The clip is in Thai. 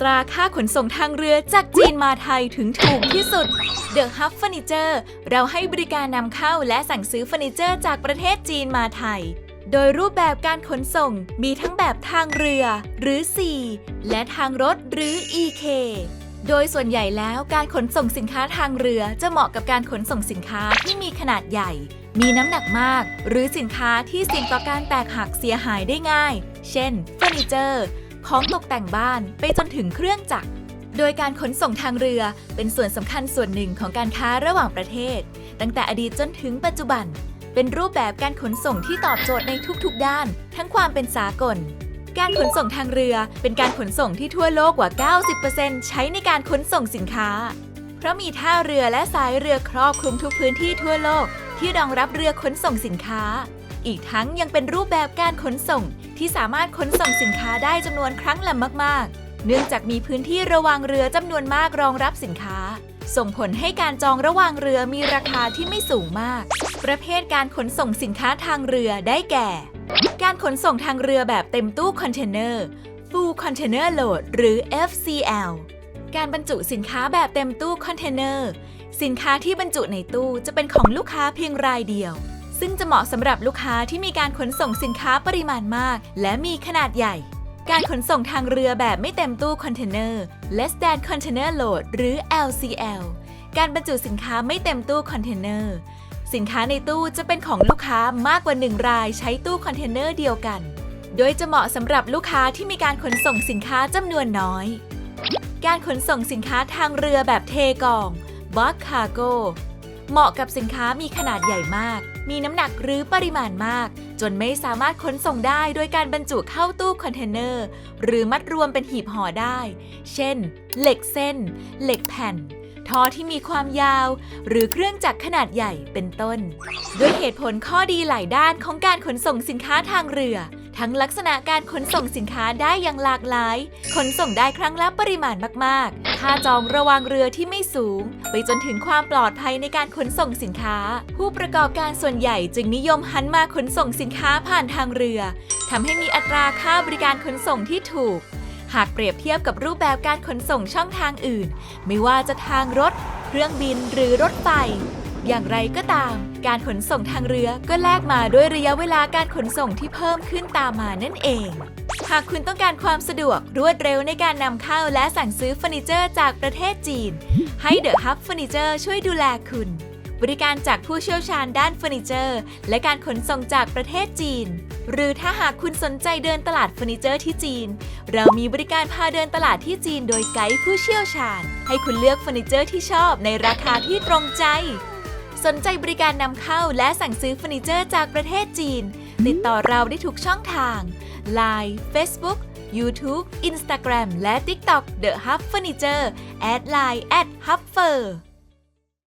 ตราค่าขนส่งทางเรือจากจีนมาไทยถึงถูกที่สุด The Hub Furniture เราให้บริการนำเข้าและสั่งซื้อเฟอร์นิเจอร์จากประเทศจีนมาไทย โดยรูปแบบการขนส่งมีทั้งแบบทางเรือ หรือ Sea และทางรถหรือ EK โดยส่วนใหญ่แล้วการขนส่งสินค้าทางเรือจะเหมาะกับการขนส่งสินค้าที่มีขนาดใหญ่ มีน้ำหนักมาก หรือสินค้าที่เสี่ยงต่อการแตกหักเสียหายได้ง่าย เช่นเฟอร์นิเจอร์ ของตกแต่งบ้านไปจนถึงเครื่องจักร โดยการขนส่งทางเรือเป็นส่วนสำคัญส่วนหนึ่งของการค้าระหว่างประเทศ ตั้งแต่อดีตจนถึงปัจจุบัน เป็นรูปแบบการขนส่งที่ตอบโจทย์ในทุกๆ ด้าน ทั้งความเป็นสากล การขนส่งทางเรือเป็นการขนส่งที่ทั่วโลกกว่า 90%ใช้ในการขนส่งสินค้า เพราะมีท่าเรือและสายเรือครอบคลุมทุกพื้นที่ทั่วโลกที่รองรับเรือขนส่งสินค้า อีกทั้งยังเป็นรูปแบบการขนส่ง ที่สามารถขนส่งสินค้าได้จำนวนครั้งละมาก ๆ เนื่องจากมีพื้นที่ระหวางเรือจำนวนมากรองรับสินค้า ส่งผลให้การจองระหว่างเรือมีราคาที่ไม่สูงมาก ประเภทการขนส่งสินค้าทางเรือได้แก่ การขนส่งทางเรือแบบเต็มตู้คอนเทนเนอร์ Full Container Load หรือ FCL การบรรจุสินค้าแบบเต็มตู้คอนเทนเนอร์ สินค้าที่บรรจุในตู้จะเป็นของลูกค้าเพียงรายเดียว ซึ่งจะเหมาะสำหรับลูกค้าที่มีการขนส่งสินค้าปริมาณมาก และมีขนาดใหญ่ การขนส่งทางเรือแบบไม่เต็มตู้คอนเทนเนอร์ Less than Container Load หรือ LCL การบรรจุสินค้าไม่เต็มตู้คอนเทนเนอร์สินค้าในตู้จะเป็นของลูกค้ามากกว่าหนึ่งรายใช้ตู้คอนเทนเนอร์เดียวกัน โดยจะเหมาะสำหรับลูกค้าที่มีการขนส่งสินค้าจำนวนน้อย การขนส่งสินค้าทางเรือแบบเทกอง Bulk Cargo เหมาะกับสินค้ามีขนาดใหญ่มาก มีน้ำหนักหรือปริมาณมาก จนไม่สามารถขนส่งได้โดยการบรรจุเข้าตู้คอนเทนเนอร์ หรือมัดรวมเป็นหีบห่อได้ เช่น เหล็กเส้น เหล็กแผ่นท่อที่มีความยาว หรือเครื่องจักรขนาดใหญ่เป็นต้น ด้วยเหตุผลข้อดีหลายด้านของการขนส่งสินค้าทางเรือ ทั้งลักษณะการขนส่งสินค้าได้อย่างหลากหลาย ขนส่งได้ครั้งละปริมาณมากๆ ค่าจองระวางเรือที่ไม่สูง ไปจนถึงความปลอดภัยในการขนส่งสินค้า ผู้ประกอบการส่วนใหญ่จึงนิยมหันมาขนส่งสินค้าผ่านทางเรือทำให้มีอัตราค่าบริการขนส่งที่ถูก หากเปรียบเทียบกับรูปแบบการขนส่งช่องทางอื่น ไม่ว่าจะทางรถ เครื่องบินหรือรถไฟ อย่างไรก็ตาม การขนส่งทางเรือก็แลกมาด้วยระยะเวลาการขนส่งที่เพิ่มขึ้นตามมานั่นเอง หากคุณต้องการความสะดวกรวดเร็วในการนำเข้าและสั่งซื้อเฟอร์นิเจอร์จากประเทศจีน ให้ The Hub Furniture ช่วยดูแลคุณ บริการจากผู้เชี่ยวชาญด้านเฟอร์นิเจอร์ และการขนส่งจากประเทศจีน หรือถ้าหากคุณสนใจเดินตลาดเฟอร์นิเจอร์ที่จีน เรามีบริการพาเดินตลาดที่จีนโดยไกด์ผู้เชี่ยวชาญ ให้คุณเลือกเฟอร์นิเจอร์ที่ชอบในราคาที่ตรงใจ สนใจบริการนำเข้าและสั่งซื้อเฟอร์นิเจอร์จากประเทศจีน ติดต่อเราได้ทุกช่องทาง Line Facebook YouTube Instagram และ TikTok The Hub Furniture แอดไลน์ at Hubfer